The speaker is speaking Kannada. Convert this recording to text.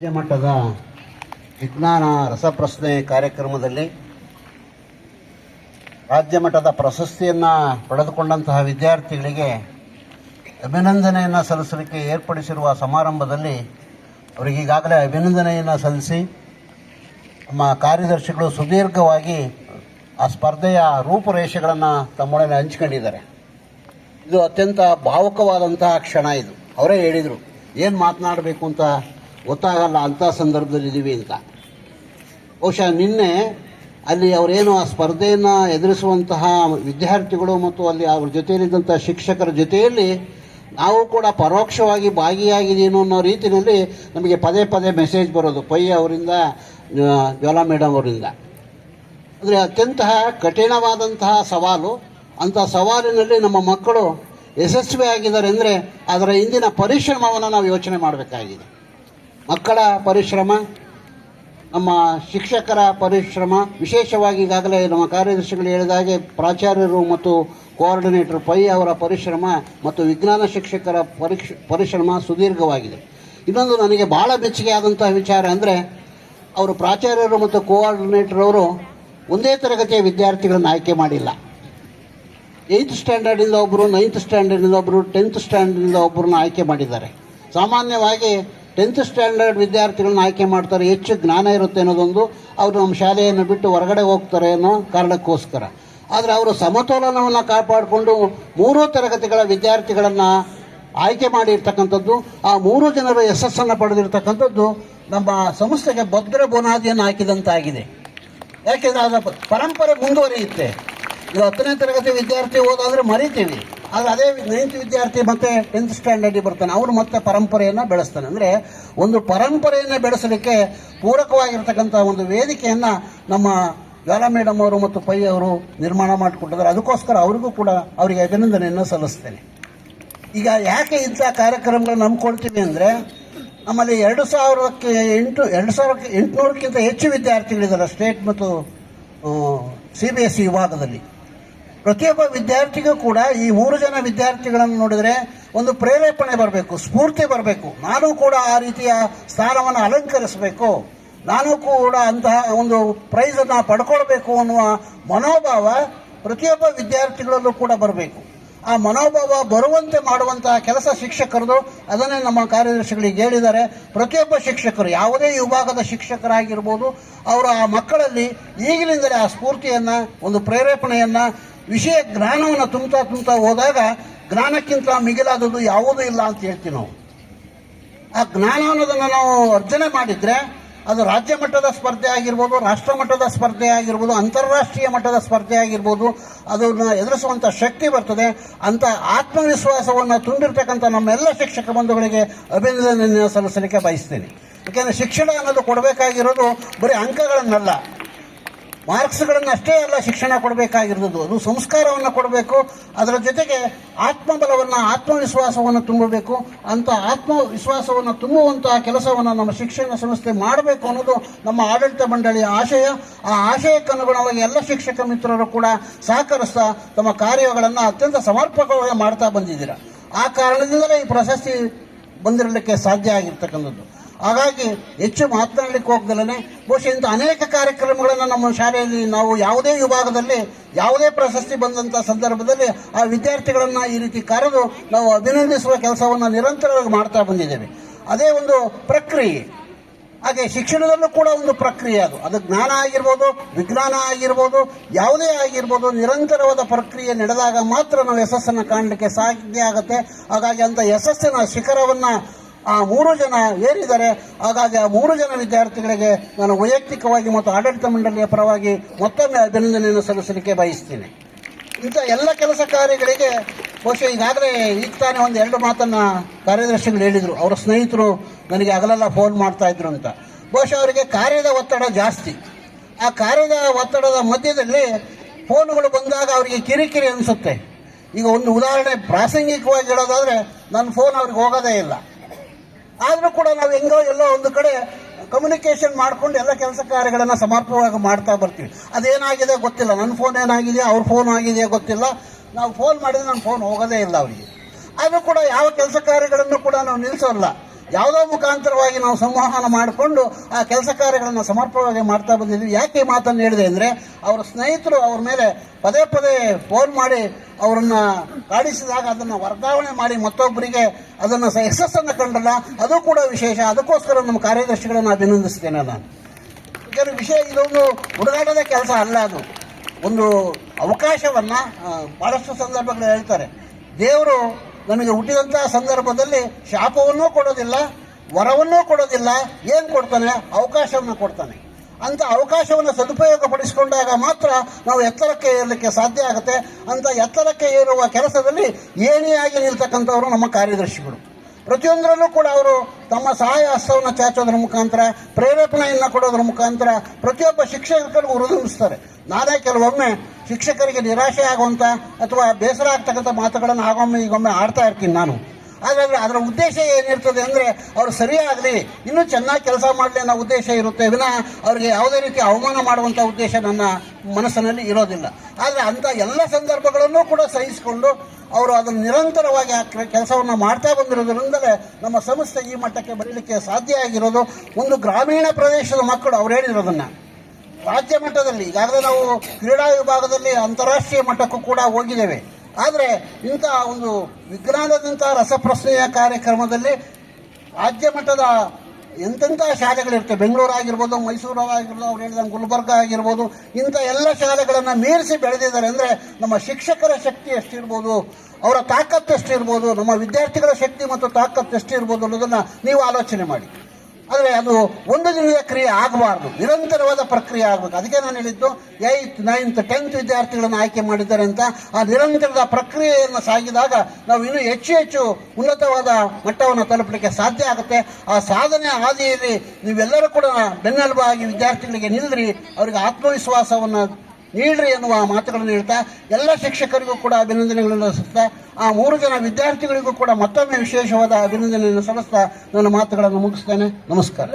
ರಾಜ್ಯ ಮಟ್ಟದ ವಿಜ್ಞಾನ ರಸಪ್ರಶ್ನೆ ಕಾರ್ಯಕ್ರಮದಲ್ಲಿ ರಾಜ್ಯ ಮಟ್ಟದ ಪ್ರಶಸ್ತಿಯನ್ನು ಪಡೆದುಕೊಂಡಂತಹ ವಿದ್ಯಾರ್ಥಿಗಳಿಗೆ ಅಭಿನಂದನೆಯನ್ನು ಸಲ್ಲಿಸಲಿಕ್ಕೆ ಏರ್ಪಡಿಸಿರುವ ಸಮಾರಂಭದಲ್ಲಿ ಅವರಿಗೆ ಈಗಾಗಲೇ ಅಭಿನಂದನೆಯನ್ನು ಸಲ್ಲಿಸಿ ನಮ್ಮ ಕಾರ್ಯದರ್ಶಿಗಳು ಸುದೀರ್ಘವಾಗಿ ಆ ಸ್ಪರ್ಧೆಯ ರೂಪುರೇಷೆಗಳನ್ನು ತಮ್ಮೊಡನೆ ಹಂಚಿಕೊಂಡಿದ್ದಾರೆ. ಇದು ಅತ್ಯಂತ ಭಾವುಕವಾದಂತಹ ಕ್ಷಣ ಇದು. ಅವರೇ ಹೇಳಿದರು, ಏನು ಮಾತನಾಡಬೇಕು ಅಂತ ಗೊತ್ತಾಗಲ್ಲ ಅಂಥ ಸಂದರ್ಭದಲ್ಲಿ ಇದ್ದೀವಿ ಅಂತ. ಬಹುಶಃ ನಿನ್ನೆ ಅಲ್ಲಿ ಅವರೇನು ಆ ಸ್ಪರ್ಧೆಯನ್ನು ಎದುರಿಸುವಂತಹ ವಿದ್ಯಾರ್ಥಿಗಳು ಮತ್ತು ಅಲ್ಲಿ ಅವ್ರ ಜೊತೆಯಲ್ಲಿದ್ದಂಥ ಶಿಕ್ಷಕರ ಜೊತೆಯಲ್ಲಿ ನಾವು ಕೂಡ ಪರೋಕ್ಷವಾಗಿ ಭಾಗಿಯಾಗಿದ್ದೀನೋ ಅನ್ನೋ ರೀತಿಯಲ್ಲಿ ನಮಗೆ ಪದೇ ಪದೇ ಮೆಸೇಜ್ ಬರೋದು, ಪೈ ಅವರಿಂದ ಜ್ವಾಲಾ ಮೇಡಮ್ ಅವರಿಂದ. ಅಂದರೆ ಅತ್ಯಂತ ಕಠಿಣವಾದಂತಹ ಸವಾಲು. ಅಂಥ ಸವಾಲಿನಲ್ಲಿ ನಮ್ಮ ಮಕ್ಕಳು ಯಶಸ್ವಿ ಆಗಿದ್ದಾರೆ ಅಂದರೆ ಅದರ ಹಿಂದಿನ ಪರಿಶ್ರಮವನ್ನು ನಾವು ಯೋಚನೆ ಮಾಡಬೇಕಾಗಿದೆ. ಮಕ್ಕಳ ಪರಿಶ್ರಮ, ನಮ್ಮ ಶಿಕ್ಷಕರ ಪರಿಶ್ರಮ, ವಿಶೇಷವಾಗಿ ಈಗಾಗಲೇ ನಮ್ಮ ಕಾರ್ಯದರ್ಶಿಗಳು ಹೇಳಿದ ಹಾಗೆ ಪ್ರಾಚಾರ್ಯರು ಮತ್ತು ಕೋಆರ್ಡಿನೇಟರ್ ಪೈ ಅವರ ಪರಿಶ್ರಮ ಮತ್ತು ವಿಜ್ಞಾನ ಶಿಕ್ಷಕರ ಪರಿಶ್ರಮ ಸುದೀರ್ಘವಾಗಿದೆ. ಇನ್ನೊಂದು ನನಗೆ ಭಾಳ ಮೆಚ್ಚುಗೆ ಆದಂತಹ ವಿಚಾರ ಅಂದರೆ, ಅವರು ಪ್ರಾಚಾರ್ಯರು ಮತ್ತು ಕೋಆರ್ಡಿನೇಟರ್ ಅವರು ಒಂದೇ ತರಗತಿಯ ವಿದ್ಯಾರ್ಥಿಗಳನ್ನು ಆಯ್ಕೆ ಮಾಡಿಲ್ಲ. ಏಯ್ತ್ ಸ್ಟ್ಯಾಂಡರ್ಡಿಂದ ಒಬ್ಬರು ನೈನ್ತ್ ಸ್ಟ್ಯಾಂಡರ್ಡಿಂದ ಒಬ್ಬರು ಟೆಂತ್ ಸ್ಟ್ಯಾಂಡರ್ಡಿಂದ ಒಬ್ಬರನ್ನ ಆಯ್ಕೆ ಮಾಡಿದ್ದಾರೆ. ಸಾಮಾನ್ಯವಾಗಿ ಟೆಂತ್ ಸ್ಟ್ಯಾಂಡರ್ಡ್ ವಿದ್ಯಾರ್ಥಿಗಳನ್ನ ಆಯ್ಕೆ ಮಾಡ್ತಾರೆ, ಹೆಚ್ಚು ಜ್ಞಾನ ಇರುತ್ತೆ ಅನ್ನೋದೊಂದು ಅವರು ನಮ್ಮ ಶಾಲೆಯನ್ನು ಬಿಟ್ಟು ಹೊರಗಡೆ ಹೋಗ್ತಾರೆ ಅನ್ನೋ ಕಾರಣಕ್ಕೋಸ್ಕರ. ಆದರೆ ಅವರು ಸಮತೋಲನವನ್ನು ಕಾಪಾಡಿಕೊಂಡು ಮೂರು ತರಗತಿಗಳ ವಿದ್ಯಾರ್ಥಿಗಳನ್ನು ಆಯ್ಕೆ ಮಾಡಿರ್ತಕ್ಕಂಥದ್ದು, ಆ ಮೂರು ಜನರ ಯಶಸ್ಸನ್ನು ಪಡೆದಿರ್ತಕ್ಕಂಥದ್ದು ನಮ್ಮ ಸಂಸ್ಥೆಗೆ ಭದ್ರ ಬುನಾದಿಯನ್ನು ಹಾಕಿದಂತಾಗಿದೆ. ಯಾಕೆಂದರೆ ಅದರ ಪರಂಪರೆ ಮುಂದುವರಿಯುತ್ತೆ. ಇದು ಹತ್ತನೇ ತರಗತಿ ವಿದ್ಯಾರ್ಥಿ ಹೋದಾದ್ರೆ ಮರಿತೀವಿ. ಆದರೆ ಅದೇ ನೈನ್ತ್ ವಿದ್ಯಾರ್ಥಿ ಮತ್ತೆ ಟೆಂತ್ ಸ್ಟ್ಯಾಂಡರ್ಡಿಗೆ ಬರ್ತಾನೆ. ಅವನು ಮತ್ತೆ ಪರಂಪರೆಯನ್ನು ಬೆಳೆಸ್ತಾನೆ. ಅಂದರೆ ಒಂದು ಪರಂಪರೆಯನ್ನು ಬೆಳೆಸಲಿಕ್ಕೆ ಪೂರಕವಾಗಿರ್ತಕ್ಕಂಥ ಒಂದು ವೇದಿಕೆಯನ್ನು ನಮ್ಮ ಜ್ವಾಲಾ ಮೇಡಮ್ ಅವರು ಮತ್ತು ಪೈ ಅವರು ನಿರ್ಮಾಣ ಮಾಡಿಕೊಟ್ಟಿದ್ದಾರೆ. ಅದಕ್ಕೋಸ್ಕರ ಅವರಿಗೂ ಕೂಡ ಅವರಿಗೆ ಅಭಿನಂದನೆಯನ್ನು ಸಲ್ಲಿಸ್ತೇನೆ. ಈಗ ಯಾಕೆ ಇಂಥ ಕಾರ್ಯಕ್ರಮಗಳನ್ನ ನಂಬ್ಕೊಳ್ತೀವಿ ಅಂದರೆ ನಮ್ಮಲ್ಲಿ ಎರಡು ಸಾವಿರಕ್ಕೆ ಎಂಟು, ಎರಡು ಸಾವಿರಕ್ಕೆ ಎಂಟುನೂರಕ್ಕಿಂತ ಹೆಚ್ಚು ವಿದ್ಯಾರ್ಥಿಗಳಿದ್ದಾರೆ ಸ್ಟೇಟ್ ಮತ್ತು ಸಿ ಬಿ ಎಸ್ ಸಿ ವಿಭಾಗದಲ್ಲಿ. ಪ್ರತಿಯೊಬ್ಬ ವಿದ್ಯಾರ್ಥಿಗೂ ಕೂಡ ಈ ಮೂರು ಜನ ವಿದ್ಯಾರ್ಥಿಗಳನ್ನು ನೋಡಿದರೆ ಒಂದು ಪ್ರೇರೇಪಣೆ ಬರಬೇಕು, ಸ್ಫೂರ್ತಿ ಬರಬೇಕು. ನಾನು ಕೂಡ ಆ ರೀತಿಯ ಸ್ಥಾನವನ್ನು ಅಲಂಕರಿಸಬೇಕು. ನಾನು ಕೂಡ ಅಂತಹ ಒಂದು ಪ್ರೈಸನ್ನು ಪಡ್ಕೊಳ್ಬೇಕು ಅನ್ನುವ ಮನೋಭಾವ ಪ್ರತಿಯೊಬ್ಬ ವಿದ್ಯಾರ್ಥಿಗಳಲ್ಲೂ ಕೂಡ ಬರಬೇಕು. ಆ ಮನೋಭಾವ ಬರುವಂತೆ ಮಾಡುವಂತಹ ಕೆಲಸ ಶಿಕ್ಷಕರದು, ಅದನ್ನೇ ನಮ್ಮ ಕಾರ್ಯದರ್ಶಿಗಳಿಗೆ ಹೇಳಿದ್ದಾರೆ. ಪ್ರತಿಯೊಬ್ಬ ಶಿಕ್ಷಕರು, ಯಾವುದೇ ವಿಭಾಗದ ಶಿಕ್ಷಕರಾಗಿರ್ಬೋದು, ಅವರು ಆ ಮಕ್ಕಳಲ್ಲಿ ಈಗಿನಿಂದಲೇ ಆ ಸ್ಫೂರ್ತಿಯನ್ನು, ಒಂದು ಪ್ರೇರೇಪಣೆಯನ್ನು ವಿಷಯ ಜ್ಞಾನವನ್ನು ತುಂಬುತ್ತಾ ತುಂಬುತ್ತಾ ಹೋದಾಗ ಜ್ಞಾನಕ್ಕಿಂತ ಮಿಗಿಲಾದದ್ದು ಯಾವುದೂ ಇಲ್ಲ ಅಂತ ಹೇಳ್ತೀವಿ ನಾವು. ಆ ಜ್ಞಾನ ಅನ್ನೋದನ್ನು ನಾವು ಅರ್ಜನೆ ಮಾಡಿದರೆ ಅದು ರಾಜ್ಯ ಮಟ್ಟದ ಸ್ಪರ್ಧೆ ಆಗಿರ್ಬೋದು, ರಾಷ್ಟ್ರ ಮಟ್ಟದ ಸ್ಪರ್ಧೆ ಆಗಿರ್ಬೋದು, ಅಂತಾರಾಷ್ಟ್ರೀಯ ಮಟ್ಟದ ಸ್ಪರ್ಧೆ ಆಗಿರ್ಬೋದು, ಅದನ್ನು ಎದುರಿಸುವಂಥ ಶಕ್ತಿ ಬರ್ತದೆ. ಅಂಥ ಆತ್ಮವಿಶ್ವಾಸವನ್ನು ತುಂಬಿರ್ತಕ್ಕಂಥ ನಮ್ಮೆಲ್ಲ ಶಿಕ್ಷಕ ಬಂಧುಗಳಿಗೆ ಅಭಿನಂದನೆಯನ್ನು ಸಲ್ಲಿಸಲಿಕ್ಕೆ ಬಯಸ್ತೇನೆ. ಯಾಕೆಂದರೆ ಶಿಕ್ಷಣ ಅನ್ನೋದು ಕೊಡಬೇಕಾಗಿರೋದು ಬರೀ ಅಂಕಗಳನ್ನಲ್ಲ. ಮಾರ್ಕ್ಸ್ಗಳನ್ನು ಅಷ್ಟೇ ಅಲ್ಲ ಶಿಕ್ಷಣ ಕೊಡಬೇಕಾಗಿರೋದು ಅದು ಸಂಸ್ಕಾರವನ್ನು ಕೊಡಬೇಕು. ಅದರ ಜೊತೆಗೆ ಆತ್ಮಬಲವನ್ನು, ಆತ್ಮವಿಶ್ವಾಸವನ್ನು ತುಂಬಬೇಕು. ಅಂತ ಆತ್ಮವಿಶ್ವಾಸವನ್ನು ತುಂಬುವಂತಹ ಕೆಲಸವನ್ನು ನಮ್ಮ ಶಿಕ್ಷಣ ಸಂಸ್ಥೆ ಮಾಡಬೇಕು ಅನ್ನೋದು ನಮ್ಮ ಆಡಳಿತ ಮಂಡಳಿಯ ಆಶಯ. ಆ ಆಶಯಕ್ಕನುಗುಣವಾಗಿ ಎಲ್ಲ ಶಿಕ್ಷಕ ಮಿತ್ರರು ಕೂಡ ಸಹಕರಿಸ್ತಾ ತಮ್ಮ ಕಾರ್ಯಗಳನ್ನು ಅತ್ಯಂತ ಸಮರ್ಪಕವಾಗಿ ಮಾಡ್ತಾ ಬಂದಿದ್ದೀರ. ಆ ಕಾರಣದಿಂದಲೇ ಈ ಪ್ರಶಸ್ತಿ ಬಂದಿರಲಿಕ್ಕೆ ಸಾಧ್ಯ ಆಗಿರ್ತಕ್ಕಂಥದ್ದು. ಹಾಗಾಗಿ ಹೆಚ್ಚು ಮಾತನಾಡಲಿಕ್ಕೆ ಹೋಗ್ದಲೇ ಬಹುಶಃ ಇಂಥ ಅನೇಕ ಕಾರ್ಯಕ್ರಮಗಳನ್ನು ನಮ್ಮ ಶಾಲೆಯಲ್ಲಿ ನಾವು ಯಾವುದೇ ವಿಭಾಗದಲ್ಲಿ, ಯಾವುದೇ ಪ್ರಶಸ್ತಿ ಬಂದಂಥ ಸಂದರ್ಭದಲ್ಲಿ ಆ ವಿದ್ಯಾರ್ಥಿಗಳನ್ನು ಈ ರೀತಿ ಕರೆದು ನಾವು ಅಭಿನಂದಿಸುವ ಕೆಲಸವನ್ನು ನಿರಂತರವಾಗಿ ಮಾಡ್ತಾ ಬಂದಿದ್ದೇವೆ. ಅದೇ ಒಂದು ಪ್ರಕ್ರಿಯೆ. ಹಾಗೆ ಶಿಕ್ಷಣದಲ್ಲೂ ಕೂಡ ಒಂದು ಪ್ರಕ್ರಿಯೆ ಅದು. ಅದು ಜ್ಞಾನ ಆಗಿರ್ಬೋದು, ವಿಜ್ಞಾನ ಆಗಿರ್ಬೋದು, ಯಾವುದೇ ಆಗಿರ್ಬೋದು ನಿರಂತರವಾದ ಪ್ರಕ್ರಿಯೆ ನಡೆದಾಗ ಮಾತ್ರ ನಾವು ಯಶಸ್ಸನ್ನು ಕಾಣಲಿಕ್ಕೆ ಸಾಧ್ಯ ಆಗುತ್ತೆ. ಹಾಗಾಗಿ ಅಂಥ ಯಶಸ್ಸಿನ ಶಿಖರವನ್ನು ಆ ಮೂರು ಜನ ಏರಿದ್ದಾರೆ, ಹಾಗಾಗಿ ಆ ಮೂರು ಜನ ವಿದ್ಯಾರ್ಥಿಗಳಿಗೆ ನಾನು ವೈಯಕ್ತಿಕವಾಗಿ ಮತ್ತು ಆಡಳಿತ ಮಂಡಳಿಯ ಪರವಾಗಿ ಮತ್ತೊಮ್ಮೆ ಅಭಿನಂದನೆಯನ್ನು ಸಲ್ಲಿಸಲಿಕ್ಕೆ ಬಯಸ್ತೀನಿ. ಇಂಥ ಎಲ್ಲ ಕೆಲಸ ಕಾರ್ಯಗಳಿಗೆ ಬಹುಶಃ ಈಗಾಗಲೇ ಈಗ ತಾನೇ ಒಂದು ಎರಡು ಮಾತನ್ನು ಕಾರ್ಯದರ್ಶಿಗಳು ಹೇಳಿದರು. ಅವರ ಸ್ನೇಹಿತರು ನನಗೆ ಅಗಲೆಲ್ಲ ಫೋನ್ ಮಾಡ್ತಾಯಿದ್ರು ಅಂತ. ಬಹುಶಃ ಅವರಿಗೆ ಕಾರ್ಯದ ಒತ್ತಡ ಜಾಸ್ತಿ. ಆ ಕಾರ್ಯದ ಒತ್ತಡದ ಮಧ್ಯದಲ್ಲಿ ಫೋನುಗಳು ಬಂದಾಗ ಅವರಿಗೆ ಕಿರಿಕಿರಿ ಅನಿಸುತ್ತೆ. ಈಗ ಒಂದು ಉದಾಹರಣೆ ಪ್ರಾಸಂಗಿಕವಾಗಿ ಹೇಳೋದಾದರೆ, ನನ್ನ ಫೋನ್ ಅವ್ರಿಗೆ ಹೋಗೋದೇ ಇಲ್ಲ. ಆದರೂ ಕೂಡ ನಾವು ಹೆಂಗೋ ಎಲ್ಲೋ ಒಂದು ಕಡೆ ಕಮ್ಯುನಿಕೇಷನ್ ಮಾಡ್ಕೊಂಡು ಎಲ್ಲ ಕೆಲಸ ಕಾರ್ಯಗಳನ್ನು ಸಮರ್ಪಕವಾಗಿ ಮಾಡ್ತಾ ಬರ್ತೀವಿ. ಅದೇನಾಗಿದೆ ಗೊತ್ತಿಲ್ಲ. ನನ್ನ ಫೋನ್ ಏನಾಗಿದೆ ಅವ್ರ ಫೋನ್ ಆಗಿದೆ ಗೊತ್ತಿಲ್ಲ. ನಾವು ಫೋನ್ ಮಾಡಿದ್ರೆ ನನ್ನ ಫೋನ್ ಹೋಗೋದೇ ಇಲ್ಲ ಅವರಿಗೆ. ಆದರೂ ಕೂಡ ಯಾವ ಕೆಲಸ ಕಾರ್ಯಗಳನ್ನು ಕೂಡ ನಾವು ನಿಲ್ಲಿಸೋಲ್ಲ ಯಾವುದೋ ಮುಖಾಂತರವಾಗಿ ನಾವು ಸಂವಹನ ಮಾಡಿಕೊಂಡು ಆ ಕೆಲಸ ಕಾರ್ಯಗಳನ್ನು ಸಮರ್ಪಕವಾಗಿ ಮಾಡ್ತಾ ಬಂದಿದ್ವಿ ಯಾಕೆ ಈ ಮಾತನ್ನು ಹೇಳಿದೆ ಅಂದರೆ, ಅವರ ಸ್ನೇಹಿತರು ಅವ್ರ ಮೇಲೆ ಪದೇ ಪದೇ ಫೋನ್ ಮಾಡಿ ಅವರನ್ನ ಕಾಡಿಸಿದಾಗ ಅದನ್ನು ವರ್ಗಾವಣೆ ಮಾಡಿ ಮತ್ತೊಬ್ಬರಿಗೆ ಅದನ್ನು ಸ ಯಶಸ್ಸನ್ನು ಕಂಡಲ್ಲ. ಅದು ಕೂಡ ವಿಶೇಷ. ಅದಕ್ಕೋಸ್ಕರ ನಮ್ಮ ಕಾರ್ಯದರ್ಶಿಗಳನ್ನು ಅಭಿನಂದಿಸ್ತೇನೆ ನಾನು. ಇದರ ವಿಷಯ ಇದೊಂದು ಹುಡುಗಾಟದ ಕೆಲಸ ಅಲ್ಲ ಅದು. ಒಂದು ಅವಕಾಶವನ್ನು ಭಾಳಷ್ಟು ಸಂದರ್ಭಗಳು ಹೇಳ್ತಾರೆ. ದೇವರು ನಮಗೆ ಹುಟ್ಟಿದಂತಹ ಸಂದರ್ಭದಲ್ಲಿ ಶಾಪವನ್ನೂ ಕೊಡೋದಿಲ್ಲ, ವರವನ್ನೂ ಕೊಡೋದಿಲ್ಲ, ಏನು ಕೊಡ್ತಾನೆ? ಅವಕಾಶವನ್ನು ಕೊಡ್ತಾನೆ. ಅಂತ ಅವಕಾಶವನ್ನು ಸದುಪಯೋಗ ಪಡಿಸಿಕೊಂಡಾಗ ಮಾತ್ರ ನಾವು ಎತ್ತರಕ್ಕೆ ಏರಲಿಕ್ಕೆ ಸಾಧ್ಯ ಆಗುತ್ತೆ. ಅಂತ ಎತ್ತರಕ್ಕೆ ಏರುವ ಕೆಲಸದಲ್ಲಿ ಏನೇ ಆಗಿ ನಿಲ್ತಕ್ಕಂಥವರು ನಮ್ಮ ಕಾರ್ಯದರ್ಶಿಗಳು. ಪ್ರತಿಯೊಂದರಲ್ಲೂ ಕೂಡ ಅವರು ತಮ್ಮ ಸಹಾಯ ಹಸ್ತವನ್ನು ಚಾಚೋದ್ರ ಮುಖಾಂತರ, ಪ್ರೇರೇಪಣೆಯನ್ನು ಕೊಡೋದ್ರ ಮುಖಾಂತರ ಪ್ರತಿಯೊಬ್ಬ ಶಿಕ್ಷಕರಿಗೂ ಹೃದಯಿಸ್ತಾರೆ ನಾನೇ ಕೆಲವೊಮ್ಮೆ ಶಿಕ್ಷಕರಿಗೆ ನಿರಾಶೆ ಆಗುವಂಥ ಅಥವಾ ಬೇಸರ ಆಗ್ತಕ್ಕಂಥ ಮಾತುಗಳನ್ನು ಆಗೊಮ್ಮೆ ಈಗೊಮ್ಮೆ ಆಡ್ತಾ ಇರ್ತೀನಿ ನಾನು. ಆದರೆ ಅದರ ಉದ್ದೇಶ ಏನಿರ್ತದೆ ಅಂದರೆ ಅವರು ಸರಿಯಾಗಲಿ, ಇನ್ನೂ ಚೆನ್ನಾಗಿ ಕೆಲಸ ಮಾಡಲಿ ಅನ್ನೋ ಉದ್ದೇಶ ಇರುತ್ತೆ. ವಿನಃ ಅವರಿಗೆ ಯಾವುದೇ ರೀತಿ ಅವಮಾನ ಮಾಡುವಂಥ ಉದ್ದೇಶ ನನ್ನ ಮನಸ್ಸಿನಲ್ಲಿ ಇರೋದಿಲ್ಲ. ಆದರೆ ಅಂಥ ಎಲ್ಲ ಸಂದರ್ಭಗಳನ್ನು ಕೂಡ ಸಹಿಸಿಕೊಂಡು ಅವರು ಅದನ್ನು ನಿರಂತರವಾಗಿ ಆ ಕೆಲಸವನ್ನು ಮಾಡ್ತಾ ಬಂದಿರೋದ್ರಿಂದಲೇ ನಮ್ಮ ಸಂಸ್ಥೆ ಈ ಮಟ್ಟಕ್ಕೆ ಬರಲಿಕ್ಕೆ ಸಾಧ್ಯ ಆಗಿರೋದು. ಒಂದು ಗ್ರಾಮೀಣ ಪ್ರದೇಶದ ಮಕ್ಕಳು ಅವ್ರು ಹೇಳಿರೋದನ್ನು. ರಾಜ್ಯ ಮಟ್ಟದಲ್ಲಿ, ಈಗಾಗಲೇ ನಾವು ಕ್ರೀಡಾ ವಿಭಾಗದಲ್ಲಿ ಅಂತಾರಾಷ್ಟ್ರೀಯ ಮಟ್ಟಕ್ಕೂ ಕೂಡ ಹೋಗಿದ್ದೇವೆ. ಆದರೆ ಇಂಥ ಒಂದು ವಿಜ್ಞಾನದಂಥ ರಸಪ್ರಶ್ನೆಯ ಕಾರ್ಯಕ್ರಮದಲ್ಲಿ ರಾಜ್ಯ ಮಟ್ಟದ ಎಂತೆಂಥ ಶಾಲೆಗಳಿರ್ತವೆ ಬೆಂಗಳೂರು ಆಗಿರ್ಬೋದು, ಮೈಸೂರು ಆಗಿರ್ಬೋದು, ಅವ್ರು ಹೇಳಿದಂಗೆ ಗುಲ್ಬರ್ಗ ಆಗಿರ್ಬೋದು, ಇಂಥ ಎಲ್ಲ ಶಾಲೆಗಳನ್ನು ಮೀರಿಸಿ ಬೆಳೆದಿದ್ದಾರೆ. ಅಂದರೆ ನಮ್ಮ ಶಿಕ್ಷಕರ ಶಕ್ತಿ ಎಷ್ಟಿರ್ಬೋದು, ಅವರ ತಾಕತ್ತು ಎಷ್ಟಿರ್ಬೋದು, ನಮ್ಮ ವಿದ್ಯಾರ್ಥಿಗಳ ಶಕ್ತಿ ಮತ್ತು ತಾಕತ್ತು ಎಷ್ಟಿರ್ಬೋದು ಅನ್ನೋದನ್ನು ನೀವು ಆಲೋಚನೆ ಮಾಡಿ. ಆದರೆ ಅದು ಒಂದು ದಿನದ ಕ್ರಿಯೆ ಆಗಬಾರ್ದು. ನಿರಂತರವಾದ ಪ್ರಕ್ರಿಯೆ ಆಗಬೇಕು. ಅದಕ್ಕೆ ನಾನು ಹೇಳಿದ್ದು ಏಯ್ತ್ ನೈನ್ತ್ ಟೆಂತ್ ವಿದ್ಯಾರ್ಥಿಗಳನ್ನು ಆಯ್ಕೆ ಮಾಡಿದ್ದಾರೆ ಅಂತ. ಆ ನಿರಂತರದ ಪ್ರಕ್ರಿಯೆಯನ್ನು ಸಾಗಿದಾಗ ನಾವು ಇನ್ನೂ ಹೆಚ್ಚು ಹೆಚ್ಚು ಉನ್ನತವಾದ ಮಟ್ಟವನ್ನು ತಲುಪಲಿಕ್ಕೆ ಸಾಧ್ಯ ಆಗುತ್ತೆ. ಆ ಸಾಧನೆ ಹಾದಿಯಲ್ಲಿ ನೀವೆಲ್ಲರೂ ಕೂಡ ಬೆನ್ನೆಲುಬಾಗಿ ವಿದ್ಯಾರ್ಥಿಗಳಿಗೆ ನಿಲ್ಲರಿ ಅವರಿಗೆ ಆತ್ಮವಿಶ್ವಾಸವನ್ನು ನೀಡ್ರಿ ಎನ್ನುವ ಮಾತುಗಳನ್ನು ಹೇಳ್ತಾ, ಎಲ್ಲ ಶಿಕ್ಷಕರಿಗೂ ಕೂಡ ಅಭಿನಂದನೆಗಳನ್ನು ಸಲ್ಲಿಸ್ತಾ, ಆ ಮೂರು ಜನ ವಿದ್ಯಾರ್ಥಿಗಳಿಗೂ ಕೂಡ ಮತ್ತೊಮ್ಮೆ ವಿಶೇಷವಾದ ಅಭಿನಂದನೆಯನ್ನು ಸಲ್ಲಿಸ್ತಾ ನನ್ನ ಮಾತುಗಳನ್ನು ಮುಗಿಸ್ತೇನೆ. ನಮಸ್ಕಾರ.